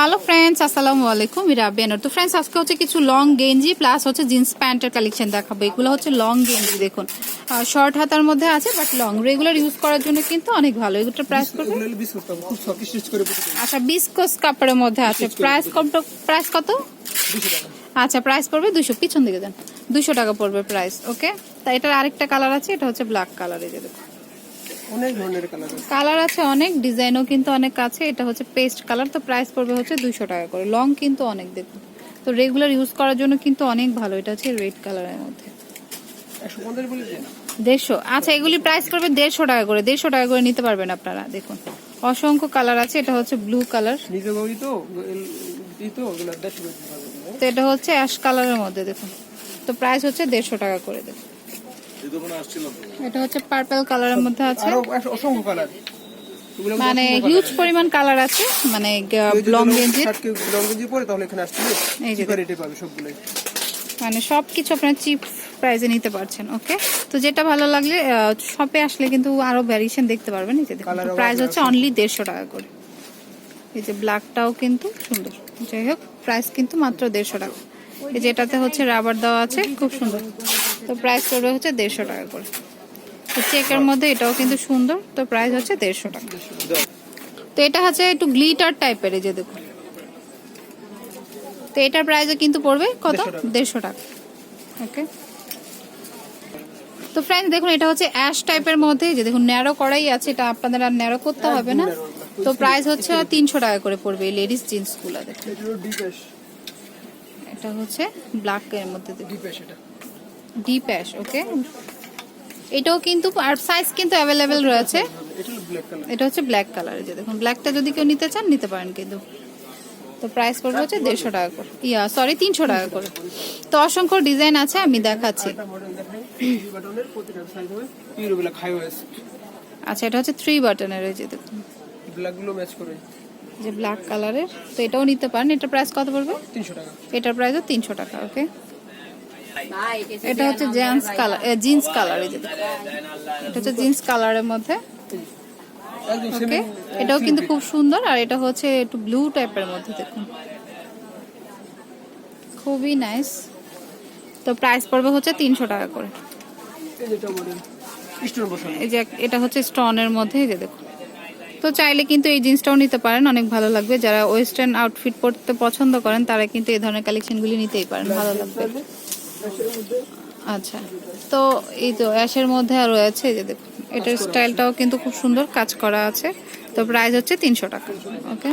Hello friends আসসালামু আলাইকুম মিরা ইরাবিয়ানোর তো ফ্রেন্ডস আজকে হচ্ছে কিছু লং গেঞ্জি প্লাস হচ্ছে জিন্স প্যান্টের কালেকশন দেখাবো। এগুলো হচ্ছে লং গেঞ্জি দেখুন। শর্ট হাতার মধ্যে আছে বাট লং রেগুলার ইউজ করার জন্য কিন্তু অনেক ভালো। এগুলোর প্রাইস এগুলো বুঝতে আচ্ছা বিস্কোস কাপড়ের মধ্যে আছে। প্রাইস কত? প্রাইস কত আচ্ছা প্রাইস পড়বে দুশো। পিছন দিকে দেন। দুশো টাকা পড়বে প্রাইস ওকে তা এটার আরেকটা কালার আছে এটা হচ্ছে ব্ল্যাক কালার যে দেখুন। অনেক ধরনের কালার আছে। কালার আছে অনেক ডিজাইনও কিন্তু অনেক আছে। এটা হচ্ছে পেস্ট কালার তো প্রাইস পড়বে হচ্ছে দুশো টাকা করে। লং কিন্তু অনেক দেখুন। তো রেগুলার ইউজ করার জন্য কিন্তু অনেক ভালো। এটা হচ্ছে রেড কালারের মধ্যে। দেড়শো। আচ্ছা এগুলি প্রাইস পড়বে দেড়শো টাকা করে। দেড়শো টাকা করে নিতে পারবেন আপনারা দেখুন। অসংখ্য কালার আছে। এটা হচ্ছে ব্লু কালার তো এটা হচ্ছে অ্যাশ কালারের মধ্যে দেখুন। তো প্রাইস হচ্ছে দেড়শো টাকা করে দেখুন। এটা হচ্ছে পার্পল কালারের মধ্যে আছে। অসংখ্য কালার মানে হিউজ পরিমাণ কালার আছে মানে লং গেঞ্জির লং গেঞ্জি পরে তাহলে এখানে আসতে এই যে রেটে পাবে সবগুলোই। মানে সব কিছু আপনার চিপ প্রাইসে নিতে পারছেন ওকে তো যেটা ভালো লাগলে শপে আসলে কিন্তু আরও ভ্যারিয়েশন দেখতে পারবেন। এই যে প্রাইস হচ্ছে অনলি দেড়শো টাকা করে। এই যে ব্ল্যাকটাও কিন্তু সুন্দর। যাই হোক প্রাইস কিন্তু মাত্র দেড়শো টাকা। এই যেটাতে হচ্ছে রাবার দেওয়া আছে খুব সুন্দর। তো প্রাইস পড়বে হচ্ছে দেড়শো টাকা করে। চেকের মধ্যে এটাও কিন্তু সুন্দর তো প্রাইস হচ্ছে দেড়শো টাকা। তো এটা হচ্ছে একটু গ্লিটার টাইপের এই যে দেখুন। তো এটার প্রাইসও কিন্তু পড়বে কত? দেড়শো টাকা। ওকে তো ফ্রেন্ডস দেখুন এটা হচ্ছে অ্যাশ টাইপের মধ্যে যে দেখুন ন্যারো করাই আছে এটা আপনাদের আর ন্যারো করতে হবে না। তো প্রাইস হচ্ছে তিনশো টাকা করে পড়বে এই লেডিস জিন্সগুলা দেখুন। এটা হচ্ছে ব্ল্যাক এর মধ্যে দেখুন। ডিপ অ্যাশ ওকে এটাও কিন্তু আর সাইজ কিন্তু অ্যাভেলেবেল রয়েছে। এটা হচ্ছে ব্ল্যাক কালার যে দেখুন ব্ল্যাকটা যদি কেউ নিতে চান নিতে পারেন কিন্তু। তো প্রাইস পড়বে হচ্ছে দেড়শো টাকা করে। ইয়া সরি তিনশো টাকা করে। তো অসংখ্য ডিজাইন আছে আমি দেখাচ্ছি। আচ্ছা এটা হচ্ছে থ্রি বাটনের এই যে দেখুন। ব্ল্যাক ম্যাচ করে যে ব্ল্যাক কালারের তো এটাও নিতে পারেন। এটার প্রাইস কত পড়বে? তিনশো টাকা। এটার প্রাইসও তিনশো টাকা ওকে এটা হচ্ছে জেন্স কালার জিন্স কালার এই যে। এটা হচ্ছে জিন্স কালারের মধ্যে। ওকে এটাও কিন্তু খুব সুন্দর আর এটা হচ্ছে একটু ব্লু টাইপের মধ্যে দেখুন। খুবই নাইস তো প্রাইস পড়বে হচ্ছে তিনশো টাকা করে। এই যে এটা হচ্ছে স্টোনের মধ্যে এই যে দেখুন। তো চাইলে কিন্তু এই জিন্সটাও নিতে পারেন অনেক ভালো লাগবে। যারা ওয়েস্টার্ন আউটফিট পরতে পছন্দ করেন তারা কিন্তু এই ধরনের কালেকশনগুলি নিতেই পারেন ভালো লাগবে। আচ্ছা। তো এই তো অ্যাশের মধ্যে আর রয়েছে এই যে দেখুন এটার স্টাইলটাও কিন্তু খুব সুন্দর কাজ করা আছে। তো প্রাইস হচ্ছে তিনশো টাকা ওকে?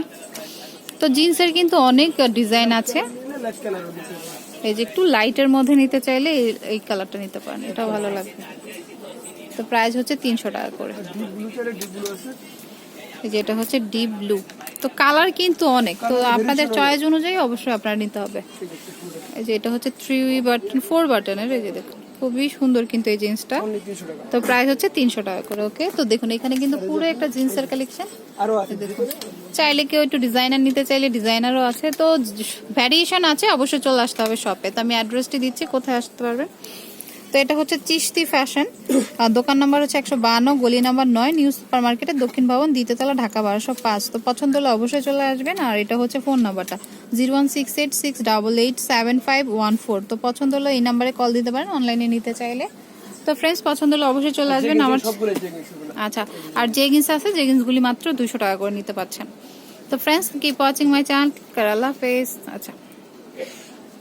তো জিন্সের কিন্তু অনেক ডিজাইন আছে। এই যে একটু লাইটের মধ্যে নিতে চাইলে এই- কালারটা নিতে পারেন এটাও ভালো লাগবে। তো প্রাইস হচ্ছে তিনশো টাকা করে। এই যে এটা হচ্ছে ডিপ ব্লু। তো কালার কিন্তু অনেক। তো আপনাদের চয়েস অনুযায়ী অবশ্যই আপনারা নিতে হবে। এই যে এটা হচ্ছে থ্রি বাটন ফোর বাটনের এই যে দেখুন খুবই সুন্দর কিন্তু এই জিন্সটা। তো প্রাইস হচ্ছে তিনশো টাকা করে ওকে তো দেখুন এখানে কিন্তু পুরো একটা জিন্সের কালেকশন আরও আছে। দেখুন চাইলে কেউ একটু ডিজাইনার নিতে চাইলে ডিজাইনারও আছে। তো ভ্যারিয়েশন আছে অবশ্যই চলে আসতে হবে শপে তো আমি অ্যাড্রেসটি দিচ্ছি কোথায় আসতে পারবেন? তো এটা হচ্ছে চিস্তি ফ্যাশন। আর দোকান নাম্বার হচ্ছে একশো বান্ন গলি নাম্বার নয় নিউ সুপার মার্কেটের দক্ষিণ ভবন দ্বিতীয়তলা ঢাকা বারোশো পাঁচ। তো পছন্দ হলে অবশ্যই চলে আসবেন। আর এটা হচ্ছে ফোন নাম্বারটা zero one six eight six double eight seven five one four. তো পছন্দ হলে এই নাম্বারে কল দিতে পারেন অনলাইনে নিতে চাইলে। তো ফ্রেন্ডস পছন্দ হলে অবশ্যই চলে আসবেন। আমার আচ্ছা আর জেগিন্স আছে যে জেগিন্সগুলি মাত্র দুশো টাকা করে নিতে পারছেন। তো friends keep watching my channel কারালা ফেস আচ্ছা।